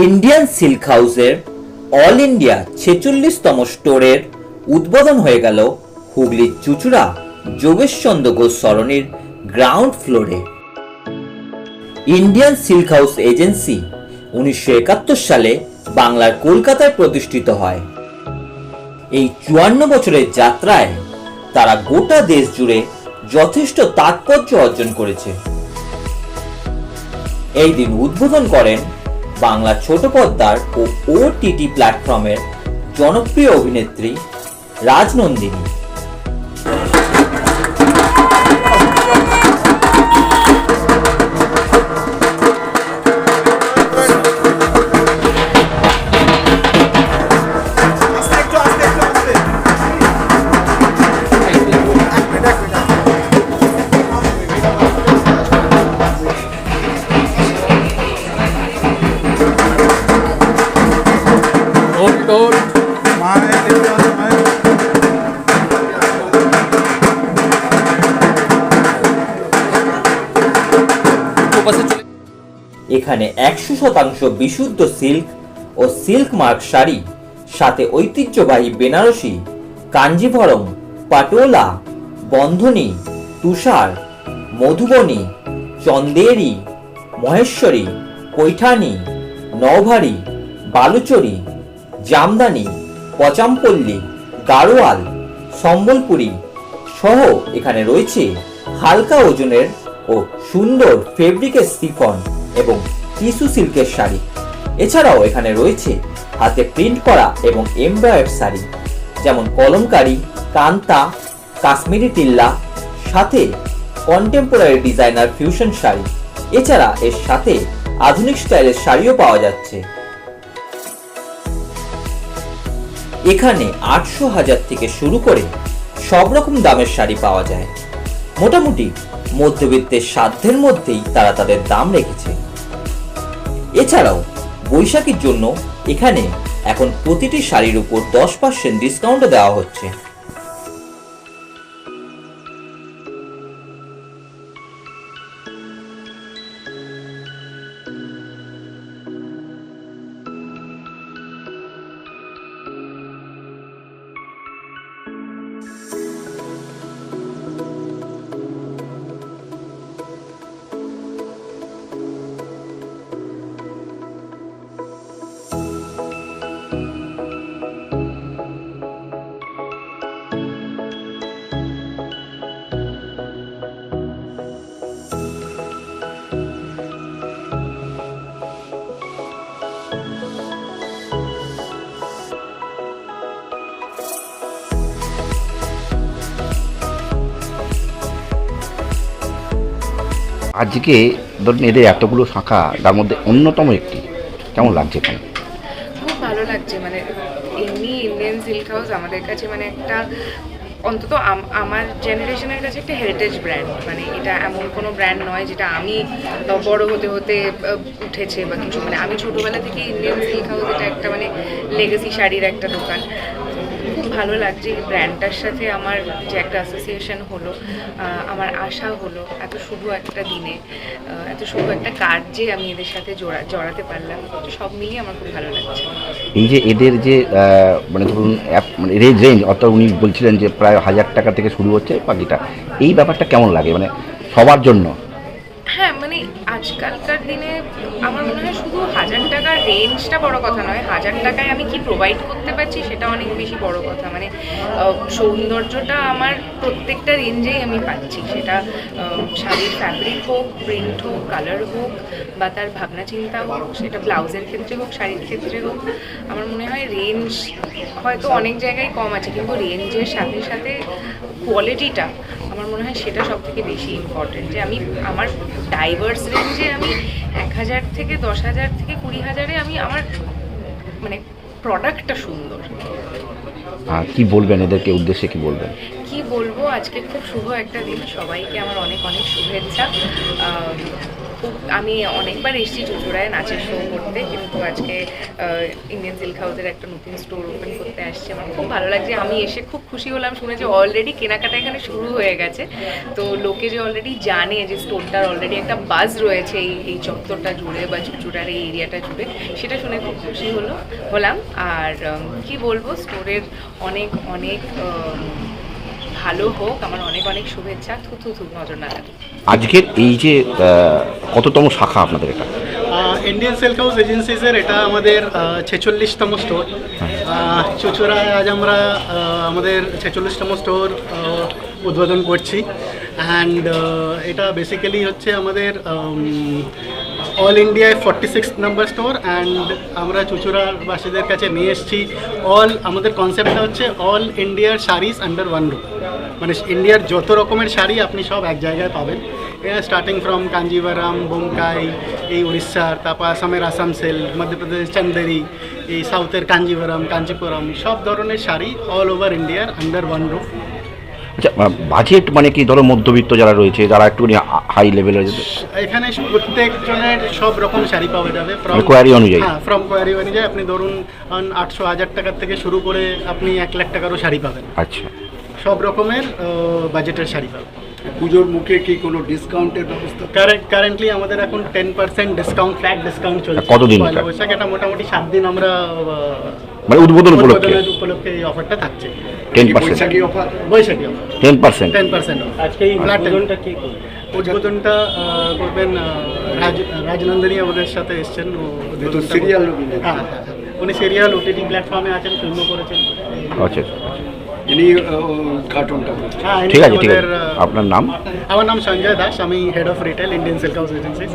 Indian silk হাউসের all India ছেচল্লিশতম স্টোরের উদ্বোধন হয়ে গেল হুগলির চুচুড়া যোগেশচন্দ্র ঘোষ সরণির গ্রাউন্ড ফ্লোরে ইন্ডিয়ান সিল্ক হাউস এজেন্সি উনিশশো একাত্তর সালে বাংলার কলকাতায় প্রতিষ্ঠিত হয়। এই চুয়ান্ন বছরের যাত্রায় তারা গোটা দেশ জুড়ে যথেষ্ট তাৎপর্য অর্জন করেছে। এই দিন উদ্বোধন করেন বাংলা ছোট পর্দার ও ওটিটি প্ল্যাটফর্মের জনপ্রিয় অভিনেত্রী রাজনন্দিনী এখানে একশো শতাংশ বিশুদ্ধ সিল্ক ও সিল্ক মার্ক শাড়ি, সাথে ঐতিহ্যবাহী বেনারসি, কাঞ্জিভরম, পাটোলা, বন্ধনী, তুষার, মধুবনী, চন্দেরি, মহেশ্বরী, কৈঠানি, নওভারি, বালুচরি, জামদানি, পচামপল্লী, গাড়োয়াল, সম্বলপুরি সহ এখানে রয়েছে হালকা ওজনের ও সুন্দর ফেব্রিকের সিফন। এবং টিস্যু সিল্কের শাড়ি। এছাড়াও এখানে রয়েছে হাতে প্রিন্ট করা এবং এমব্রয়েড শাড়ি, যেমন কলমকারি, কান্তা, কাশ্মীরি তিল্লা সাথে কন্টেম্পোরারি ডিজাইনার ফিউশন শাড়ি। এছাড়া এর সাথে আধুনিক স্টাইলের শাড়িও পাওয়া যাচ্ছে। এখানে আটশো হাজার থেকে শুরু করে সব রকম দামের শাড়ি পাওয়া যায়। মোটামুটি মধ্যবিত্তের সাধ্যের মধ্যেই তারা তাদের দাম রেখেছে। এছাড়াও বৈশাখীর জন্য এখানে এখন প্রতিটি শাড়ির উপর দশ পার্সেন্ট ডিসকাউন্ট দেওয়া হচ্ছে। আজকে ধরুন এদের এতগুলো শাখা, তার মধ্যে অন্যতম একটি, কেমন লাগছে এখানে? খুব ভালো লাগছে মানে এমনি ইন্ডিয়ান সিল্ক হাউস আমাদের কাছে মানে একটা অন্তত আমার জেনারেশনের কাছে একটা হেরিটেজ ব্র্যান্ড মানে এটা এমন কোনো ব্র্যান্ড নয় যেটা আমি বড় হতে হতে উঠেছে বা কিছু। মানে আমি ছোটোবেলা থেকে ইন্ডিয়ান সিল্ক হাউস এটা একটা মানে লেগেসি শাড়ির একটা দোকান। ভালো লাগছে এই ব্র্যান্ডটার সাথে আমার যে একটা অ্যাসোসিয়েশন হলো আমার আশা হলো, এত শুভ একটা দিনে এত শুভ একটা কার্যে আমি এদের সাথে জোড়া, জড়াতে পারলাম। সব মিলিয়ে আমার খুব ভালো লাগছে। এই যে এদের যে মানে ধরুন মানে রেঞ্জ রেঞ্জ অর্থাৎ উনি বলছিলেন যে প্রায় হাজার টাকা থেকে শুরু হচ্ছে পাখিটা এই ব্যাপারটা কেমন লাগে? মানে সবার জন্য? হ্যাঁ মানে আজকালকার দিনে আমার মনে হয় শুধু হাজার টাকার রেঞ্জটা বড় কথা নয়, হাজার টাকায় আমি কি প্রোভাইড করতে পারছি সেটা অনেক বেশি বড় কথা। মানে সৌন্দর্যটা আমার প্রত্যেকটা রেঞ্জেই আমি পাচ্ছি। সেটা শাড়ির ফ্যাব্রিক হোক প্রিন্ট হোক কালার হোক বা তার ভাবনা চিন্তা হোক সেটা ব্লাউজের ক্ষেত্রে হোক শাড়ির ক্ষেত্রে হোক আমার মনে হয় রেঞ্জ হয়তো অনেক জায়গায় কম আছে কিন্তু রেঞ্জের সাথে সাথে কোয়ালিটিটা আমার মনে হয় সেটা সব থেকে বেশি ইম্পর্টেন্ট যে আমি আমার ডাইভার্স রেঞ্জে আমি এক হাজার থেকে দশ হাজার থেকে কুড়ি হাজারে আমি আমার মানে প্রোডাক্টটা সুন্দর। আর কি বলবেন? এদেরকে উদ্দেশ্যে কি বলবেন? কি বলব? আজকে খুব শুভ একটা দিন সবাইকে। আমার অনেক অনেক শুভেচ্ছা। খুব, আমি অনেকবার এসেছি চুচুড়ায় নাচের শো করতে, কিন্তু আজকে ইন্ডিয়ান সিল্ক হাউসের একটা নতুন স্টোর ওপেন করতে আসছে। আমার খুব ভালো লাগছে। আমি এসে খুব খুশি হলাম। শুনে যে অলরেডি কেনাকাটা এখানে শুরু হয়ে গেছে। তো লোকে যে অলরেডি জানে যে স্টোরটার অলরেডি একটা বাজ রয়েছে এই এই চত্বরটা জুড়ে বা চুচুড়ার এই এরিয়াটা জুড়ে, সেটা শুনে খুব খুশি হলো, হলাম। আর কি বলব? স্টোরের অনেক অনেক ভালো হোক। আমার অনেক অনেক শুভেচ্ছা। থু থু থু, নজর না আজকের এই যে কততম শাখা আপনাদের এটা? ইন্ডিয়ান সিল্ক হাউস এজেন্সিসের এটা আমাদের ছেচল্লিশতম স্টোর চুচুড়ায় আজ আমরা আমাদের ছেচল্লিশতম স্টোর উদ্বোধন করছি। অ্যান্ড এটা বেসিক্যালি হচ্ছে আমাদের অল ইন্ডিয়ায় forty six number store and আমরা চুচুড়ার বাসীদের কাছে নিয়ে এসেছি। অল আমাদের কনসেপ্টটা হচ্ছে অল ইন্ডিয়ার শাড়িজ আন্ডার ওয়ান রুপ মানে ইন্ডিয়ার যত রকমের শাড়ি আপনি সব এক জায়গায় পাবেন। স্টার্টিং ফ্রম কাঞ্জিভারাম বোমকাই এই উড়িষ্যার তারপর আসামের আসাম সিল্ক মধ্যপ্রদেশ চন্দেরি এই সাউথের কাঞ্জিভারাম কাঞ্চিপুরম সব ধরনের শাড়ি অল ওভার ইন্ডিয়ার আন্ডার ওয়ান রুফ আচ্ছা বাজেট মানে কি? ধরো মধ্যবিত্ত যারা রয়েছে যারা একটুখানি হাই লেভেলের এখানে প্রত্যেকজনের সব রকম শাড়ি পাওয়া যাবে ফ্রম কোয়ারি অনুযায়ী? হ্যাঁ ফ্রম কোয়ারি অনুযায়ী আপনি ধরুন আটশো হাজার টাকার থেকে শুরু করে আপনি এক লাখ টাকারও শাড়ি পাবেন। আচ্ছা। সব রকমের বাজেটের শাড়ি পাবেন। পুজোর মুখে কি কোনো ডিসকাউন্টের ব্যবস্থা? কারেন্ট কারেন্টলি আমাদের এখন ten percent discount flat discount চলছে। কতদিন? বৈশাখ এটা মোটামুটি সাত দিন আমরা মানে উদ্বোধন উপলক্ষে? উপলক্ষে এই অফারটা থাকছে। টেন কি percent Baishakhi offer Baishakhi offer ten percent ten percent আজকে এই উদ্বোধনটা কি উদ্বোধনটা করবেন রাজ রাজনন্দিনী আমাদের সাথে এসছেন। serial হ্যাঁ হ্যাঁ হ্যাঁ। উনি সিরিয়াল ওটিটি প্ল্যাটফর্মে আছেন ফিল্মও করেছেন। আচ্ছা। ইনি উদ্ঘাটনটা হ্যাঁ ঠিক আছে ঠিক আছে। আপনার নাম? আমার নাম সঞ্জয় দাস আমি head of retail Indian silk house agency